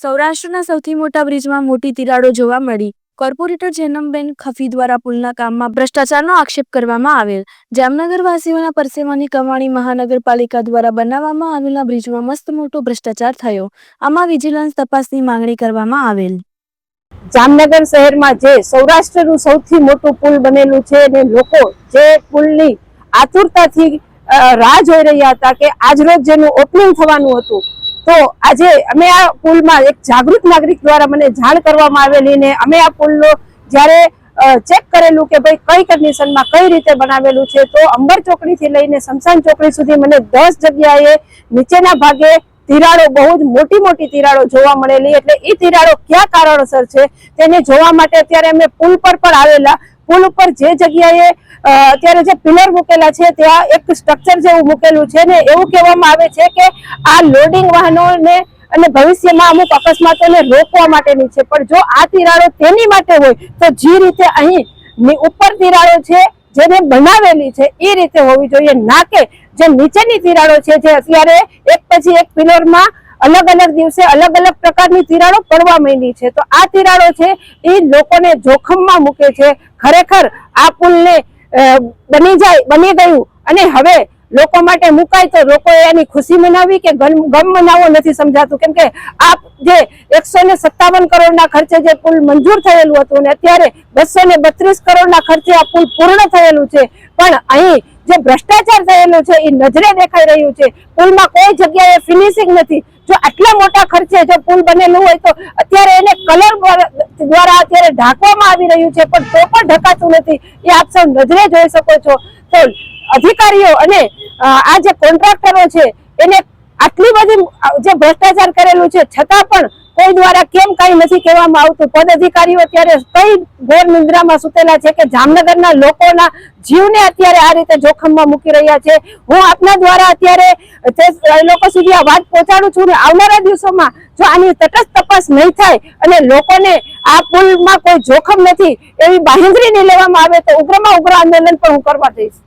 સૌરાષ્ટ્રના સૌથી મોટા બ્રિજમાં મોટી તિરાડો જોવા મળી. કોર્પોરેટર જેનમબેન ખફી દ્વારા પુલના કામમાં ભ્રષ્ટાચારનો આક્ષેપ કરવામાં આવેલ. જામનગરવાસીઓના પરસેવાની કમાણી મહાનગરપાલિકા દ્વારા બનાવવામાં આવેલા બ્રિજમાં મસ્ત મોટો ભ્રષ્ટાચાર થયો. આમાં વિજિલન્સ તપાસની માંગણી કરવામાં આવેલ. જામનગર શહેરમાં જે સૌરાષ્ટ્રનું સૌથી મોટું પુલ બનેલું છે અને લોકો જે પુલની આતુરતાથી રાહ જોઈ રહ્યા હતા કે આજરોજ જેનું ઓપનિંગ થવાનું હતું તો આજે અમે આ પુલમાં એક જાગૃત નાગરિક દ્વારા મને જાણ કરવામાં આવેલી ને અમે આ પુલનો જ્યારે ચેક કરેલું કે ભાઈ કઈ કન્ડિશનમાં કઈ રીતે બનાવેલું છે, તો અંબર ચોકડીથી લઈને શમશાન ચોકડી સુધી મને દસ જગ્યાએ નીચેના ભાગે તિરાડો, બહુ જ મોટી મોટી તિરાડો જોવા મળેલી. એટલે એ તિરાડો કયા કારણોસર છે, તેને જોવા માટે અત્યારે અમે પુલ પર પણ આવેલા. પુલ ઉપર જે જગ્યાએ અત્યારે જે પિલર મૂકેલા છે, ત્યાં એક સ્ટ્રક્ચર જેવું મૂકેલું છે ને એવું કહેવામાં આવે છે કે આ લોડિંગ વાહનોને અને ભવિષ્યમાં અમુક અકસ્માતોને રોકવા માટેની છે. પણ જો આ તિરાડો તેની માટે હોય, તો જે રીતે અહીં ઉપર તિરાડો છે, જેને બનાવેલી છે, એ રીતે હોવી જોઈએ. ના કે જે નીચેની તિરાડો છે, જે અત્યારે એક પછી એક પિલરમાં અલગ અલગ દિવસે અલગ અલગ પ્રકારની તિરાડો પડવા માંડી છે. તો આ તિરાડો છે એ લોકોને જોખમમાં મૂકે છે. ખરેખર આ પુલને બની જાય, બની ગયું અને હવે લોકો માટે મુકાય તો લોકો એની ખુશી મનાવી કે ગમ મનાવવો નથી સમજાતું. કેમ કે આ જે એકસો ને સત્તાવન કરોડના ખર્ચે જે પુલ મંજૂર થયેલું હતું ને અત્યારે બસો ને બત્રીસ કરોડના ખર્ચે આ પુલ પૂર્ણ થયેલું છે. પણ અહીં જે ભ્રષ્ટાચાર થયેલો છે, એ નજરે દેખાઈ રહ્યું છે. પુલમાં કોઈ જગ્યાએ ફિનિશિંગ નથી. જો આટલા મોટા ખર્ચે જો પુલ બનેલું હોય તો અત્યારે એને કલર દ્વારા અત્યારે ઢાંકવામાં આવી રહ્યું છે, પણ તો પણ ઢકાતું નથી. એ આપ સૌ નજરે જોઈ શકો છો. તો અધિકારીઓ અને આ જે કોન્ટ્રાક્ટરો છે, એને આટલી બધી જે ભ્રષ્ટાચાર કરેલું છે, છતાં પણ કોઈ દ્વારા કેમ કઈ નથી કહેવામાં આવતું. પદ અધિકારીઓ અત્યારે કઈ ઘોર નિંદ્રામાં સુતેલા છે કે જામનગરના લોકોના જીવને અત્યારે આ રીતે જોખમમાં મૂકી રહ્યા છે. હું આપના દ્વારા અત્યારે લોકો સુધી આ વાત પહોંચાડું છું આવનારા દિવસોમાં જો આની તટસ્થ તપાસ નહીં થાય અને લોકોને આ પુલમાં કોઈ જોખમ નથી એવી બાહેંધરી નહીં લેવામાં આવે તો ઉગ્રમાં ઉગ્ર આંદોલન પણ હું કરવા જઈશ.